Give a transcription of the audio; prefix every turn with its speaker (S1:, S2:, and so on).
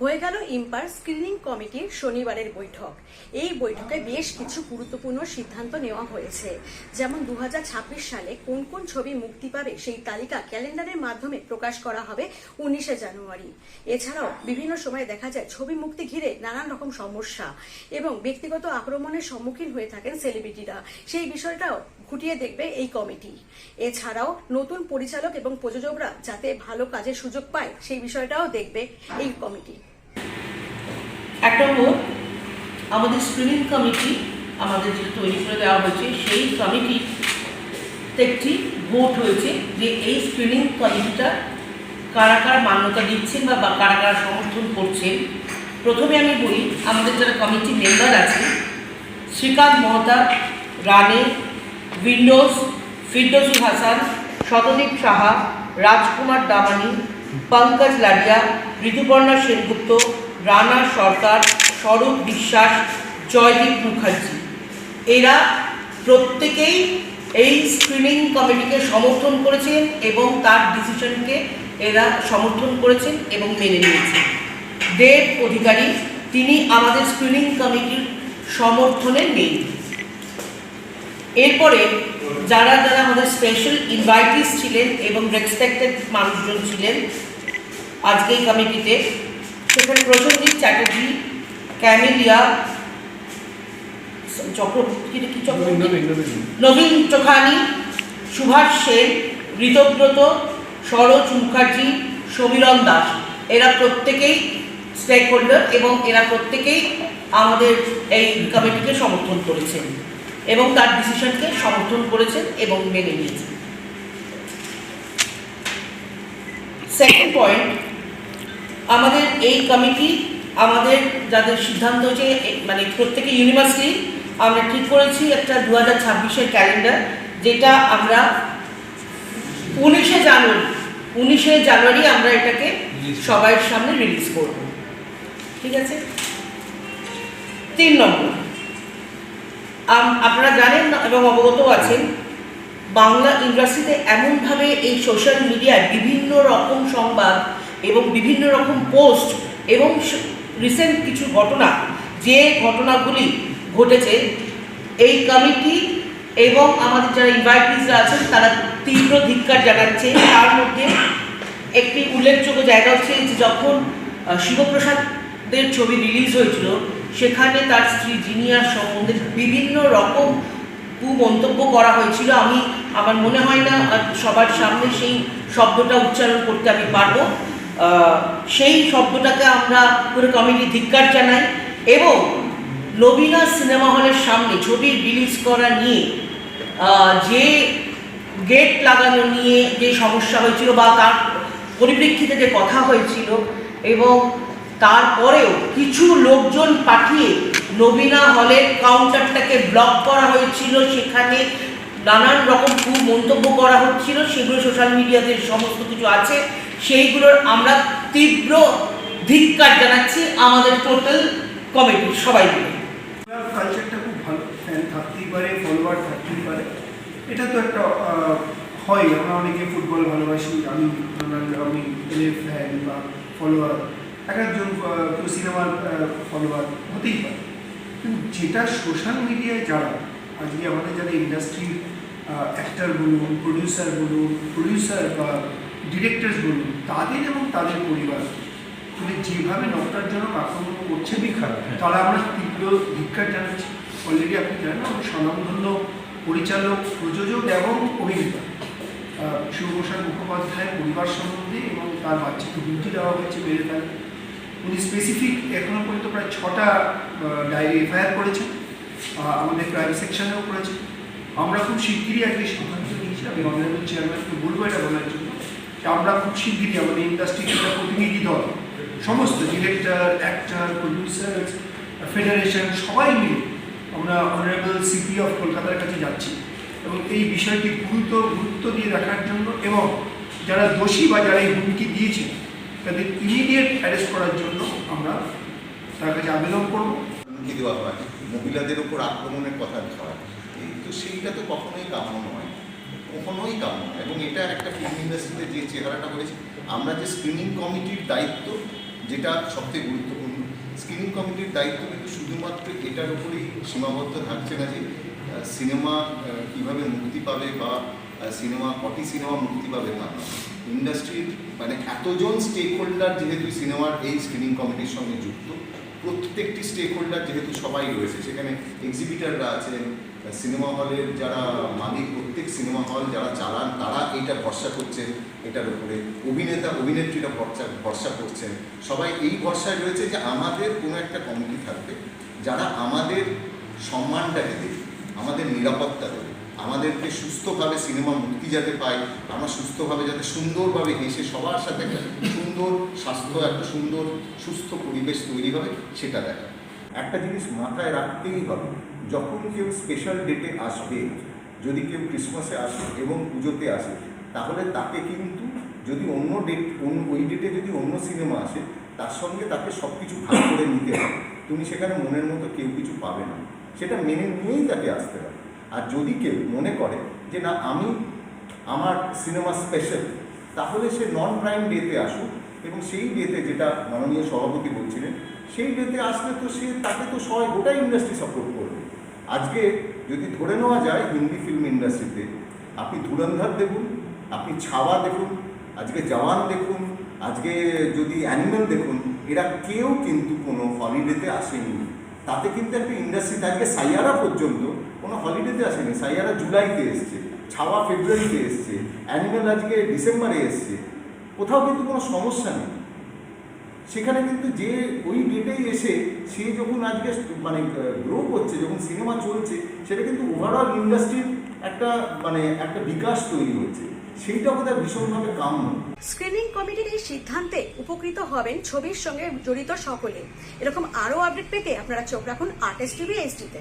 S1: হয়ে গেল ইম্পার স্ক্রিনিং কমিটির শনিবারের বৈঠক। এই বৈঠকে বেশ কিছু গুরুত্বপূর্ণ সিদ্ধান্ত নেওয়া হয়েছে। যেমন দু হাজার ছাব্বিশ সালে কোন কোন ছবি মুক্তি পাবে সেই তালিকা ক্যালেন্ডারের মাধ্যমে প্রকাশ করা হবে উনিশে জানুয়ারি। এছাড়াও বিভিন্ন সময় দেখা যায় ছবি মুক্তি ঘিরে নানান রকম সমস্যা এবং ব্যক্তিগত আক্রমণের সম্মুখীন হয়ে থাকেন সেলিব্রিটিরা। সেই বিষয়টাও খুঁটিয়ে দেখবে এই কমিটি। এছাড়াও নতুন পরিচালক এবং প্রযোজকরা যাতে ভালো কাজের সুযোগ পায় সেই বিষয়টাও দেখবে এই কমিটি।
S2: এক নম্বর আমাদের স্ক্রিনিং কমিটি আমাদের যে তৈরি করে দেওয়া হয়েছে, সেই কমিটি একটি ভোট হয়েছে যে এই স্ক্রিনিং কমিটিটা কারা কারা মান্যতা দিচ্ছেন বা কারা কারা সমর্থন করছেন। প্রথমে আমি বলি, আমাদের যারা কমিটি মেম্বার আছে, শ্রীকান্ত মহতা, রানে উইন্ডোজ ফিরদৌসি হাসান, শতদীপ সাহা, রাজকুমার দামানি, পঙ্কজ লাডিয়া, ঋতুপর্ণা সেনগুপ্ত রানা সরকার স্বরূপ বিশ্বাস, জয়দীপ মুখার্জি। এরা প্রত্যেকেই এই স্ক্রিনিং কমিটিকে সমর্থন করেছেন এবং তার ডিসিশনকে এরা সমর্থন করেছেন এবং মেনে নিয়েছেন। দেব অধিকারী, তিনি আমাদের স্ক্রিনিং কমিটির সমর্থনে নেই। এরপরে যারা যারা আমাদের স্পেশাল ইনভাইটিস ছিলেন এবং রেসপেক্টেড মানুষজন ছিলেন, আজকে এই কমিটিতে সেখানে প্রসেনজিৎ চ্যাটার্জি ক্যামিলিয়া চক্রবর্তী কি চক্রবর্তী নবীন চোখানি সুভাষ সেন ঋতব্রত সরোজ মুখার্জি সমীরণ দাস। এরা প্রত্যেকেই স্টেক হোল্ডার এবং এরা প্রত্যেকেই আমাদের এই কমিটিকে সমর্থন করেছেন এবং তার ডিসিশনকে সমর্থন করেছেন এবং মেনে নিয়েছেন। সেকেন্ড পয়েন্ট আমাদের এই কমিটি আমাদের যাদের সিদ্ধান্ত হচ্ছে মানে প্রত্যেকে ইউনিভার্সিটি আমরা ঠিক করেছি একটা দু হাজার ছাব্বিশের ক্যালেন্ডার যেটা আমরা উনিশে জানুয়ারি উনিশে জানুয়ারি আমরা এটাকে সবার সামনে রিলিজ করব। ঠিক আছে? তিন নম্বর আম- আপনারা জানেন এবং অবগত আছেন বাংলা ইন্ডাস্ট্রিতে এমনভাবে এই সোশ্যাল মিডিয়ায় বিভিন্ন রকম সংবাদ এবং বিভিন্ন রকম পোস্ট এবং রিসেন্ট কিছু ঘটনা, যে ঘটনাগুলি ঘটেছে, এই কমিটি এবং আমাদের যারা ইনভাইটিসরা আছেন, তারা তীব্র ধিক্কার জানাচ্ছে। তার মধ্যে একটি উল্লেখযোগ্য জায়গা হচ্ছে যে যখন শিবপ্রসাদের ছবি রিলিজ হয়েছিল, সেখানে তার স্ত্রী জিনিয়ার সম্বন্ধে বিভিন্ন রকম কুমন্তব্য করা হয়েছিল। আমি, আমার মনে হয় না সবার সামনে সেই শব্দটা উচ্চারণ করতে আমি পারব। সেই শব্দটাকে আমরা পুরো কমিটি ধিক্কার জানাই এবং নবীনা সিনেমা হলের সামনে ছবি রিলিজ করা নিয়ে যে গেট লাগানো নিয়ে যে সমস্যা হয়েছিল বা তার পরিপ্রেক্ষিতে যে কথা হয়েছিল এবং তারপরেও কিছু লোকজন পাঠিয়ে নবীনা হলের কাউন্টারটাকে ব্লক করা হয়েছিল, সেখানে নানান রকম খুব মন্তব্য করা হচ্ছিল, সেগুলো সোশ্যাল মিডিয়াতে সমস্ত কিছু আছে। সেইগুলোর আমরা তীব্র ধিক্কার জানাচ্ছি আমাদের টোটাল কমিটির সবাই মিলে।
S3: কালচারটা খুব ভালো। ফ্যান থাকতেই পারে ফলোয়ার থাকতেই পারে। এটা তো একটা হয়। আমরা অনেকে ফুটবল ভালোবাসি, আমি আমি এলের ফ্যান বা ফলোয়ার এক একজন কেউ সিনেমার ফলোয়ার হতেই পারে। কিন্তু যেটা সোশ্যাল মিডিয়ায় যারা, আজকে আমাদের যারা ইন্ডাস্ট্রির অ্যাক্টার বলুন প্রডিউসার বলুন প্রডিউসার বা ডিরেক্টরস বলুন তাদের এবং তাদের পরিবার। মানে যেভাবে নকটারজনক আক্রমণ করছে
S4: হ্যাঁ।
S3: তারা আমরা তীব্র ধিক্কার জানাচ্ছি। অলরেডি আপনি জানেন আমাদের স্বনামধন্য পরিচালক প্রযোজক এবং অভিনেতা শিবপ্রসাদ মুখোপাধ্যায়ের পরিবার সম্বন্ধে এবং তার বাচ্চাকে হুমকি দেওয়া হয়েছে মেরে ফেলে উনি স্পেসিফিক এখনও পর্যন্ত প্রায় ছটা ডায়েরি এফআইআর করেছেন। আমাদের ক্রাইম সেকশনেও করেছেন। আমরা খুব শিগগিরই একটা সিদ্ধান্ত নিয়েছি। আমি অনারেবল চেয়ারম্যানকে বলব এটা বলার জন্য। আমরা খুব শিগগিরই আমাদের ইন্ডাস্ট্রির একটা প্রতিনিধি দল, সমস্ত ডিরেক্টর অ্যাক্টর প্রডিউসার ফেডারেশন সবাই মিলে আমরা অনারেবল সিপি অফ কলকাতার কাছে যাচ্ছি। এবং এই বিষয়টি গুরুত্ব গুরুত্ব দিয়ে দেখার জন্য এবং যারা দোষী বা যারা এই হুমকি দিয়েছে তাদের ইমিডিয়েট অ্যারেস্ট করার জন্য আমরা তার কাছে আবেদন করব।
S5: হুমকি দেওয়া হয়। মহিলাদের উপর আক্রমণের কথা এই তো সেইটা তো কখনোই কাম্য নয়। কখনোই কাম এবং এটা একটা ফিল্ম ইন্ডাস্ট্রিতে যে চেহারাটা হয়েছে আমরা যে স্ক্রিনিং কমিটির দায়িত্ব, যেটা সবথেকে গুরুত্বপূর্ণ স্ক্রিনিং কমিটির দায়িত্ব কিন্তু শুধুমাত্র এটার উপরেই সীমাবদ্ধ থাকছে না যে সিনেমা কীভাবে মুক্তি পাবে বা সিনেমা কটি সিনেমা মুক্তি পাবে না ইন্ডাস্ট্রির মানে এতজন স্টেক হোল্ডার যেহেতু সিনেমার এই স্ক্রিনিং কমিটির সঙ্গে যুক্ত, প্রত্যেকটি স্টেক হোল্ডার যেহেতু সবাই রয়েছে, সেখানে এক্সিবিটাররা আছেন সিনেমা হলের যারা মালিক, প্রত্যেক সিনেমা হল যারা চালান, তারা এইটা ভরসা করছেন এটার উপরে। অভিনেতা, অভিনেত্রীরা ভরসা ভরসা করছেন। সবাই এই ভরসায় রয়েছে যে আমাদের কোনো একটা কমিটি থাকবে, যারা আমাদের সম্মানটাকে দেবে, আমাদের নিরাপত্তা দেবে, আমাদেরকে সুস্থভাবে সিনেমা মুক্তি যাতে পাই আমরা সুস্থভাবে যাতে সুন্দরভাবে হেসে সবার সাথে একটা সুন্দর স্বাস্থ্য, একটা সুন্দর, সুস্থ পরিবেশ তৈরি হবে, সেটা দেখা একটা জিনিস মাথায় রাখতেই হবে যখন কেউ স্পেশাল ডেটে আসবে, যদি কেউ ক্রিসমাসে আসে এবং পুজোতে আসে, তাহলে তাকে কিন্তু যদি অন্য ডেট অন্য, ওই ডেটে যদি অন্য সিনেমা আসে, তার সঙ্গে তাকে সব কিছু ভাগ করে নিতে হবে। তুমি সেখানে মনের মতো কেউ কিছু পাবে না। সেটা মেনে নিয়েই তাকে আসতে হবে। আর যদি কেউ মনে করে যে, না, আমি আমার সিনেমা স্পেশাল তাহলে সে নন প্রাইম ডেতে আসুক এবং সেই ডেতে যেটা মাননীয় সভাপতি বলছিলেন, সেই ডেতে আসলে তো সে, তাকে তো সবাই গোটা ইন্ডাস্ট্রি সাপোর্ট করবে। আজকে যদি ধরে নেওয়া যায় হিন্দি ফিল্ম ইন্ডাস্ট্রিতে আপনি ধুরন্ধর দেখুন, আপনি ছাওয়া দেখুন, আজকে জওয়ান দেখুন, আজকে যদি অ্যানিমেল দেখুন, এরা কেউ কিন্তু কোনো হলিডেতে আসেনি। তাতে কিন্তু একটা ইন্ডাস্ট্রিতে আজকে সাইয়ারা পর্যন্ত কোনো হলিডেতে আসেনি। সাইয়ারা জুলাইতে এসছে, ছাওয়া ফেব্রুয়ারিতে এসছে অ্যানিমেল আজকে ডিসেম্বরে এসছে। কোথাও কিন্তু কোনো সমস্যা নেই। সেখানে কিন্তু যে ওই ডেটেই এসে সে যখন আজকে মানে গ্রো করছে, যখন সিনেমা চলছে, সেটা কিন্তু ওভারঅল ইন্ডাস্ট্রির একটা মানে একটা বিকাশ তৈরি হচ্ছে। সেইটা বোধহয় ভীষণভাবে কাম্য।
S1: স্ক্রিনিং কমিটির এই সিদ্ধান্তে উপকৃত হবেন ছবির সঙ্গে জড়িত সকলে। এরকম আরও আপডেট পেতে আপনারা চোখ রাখুন আর্টিস্ট টিভি এইচডিতে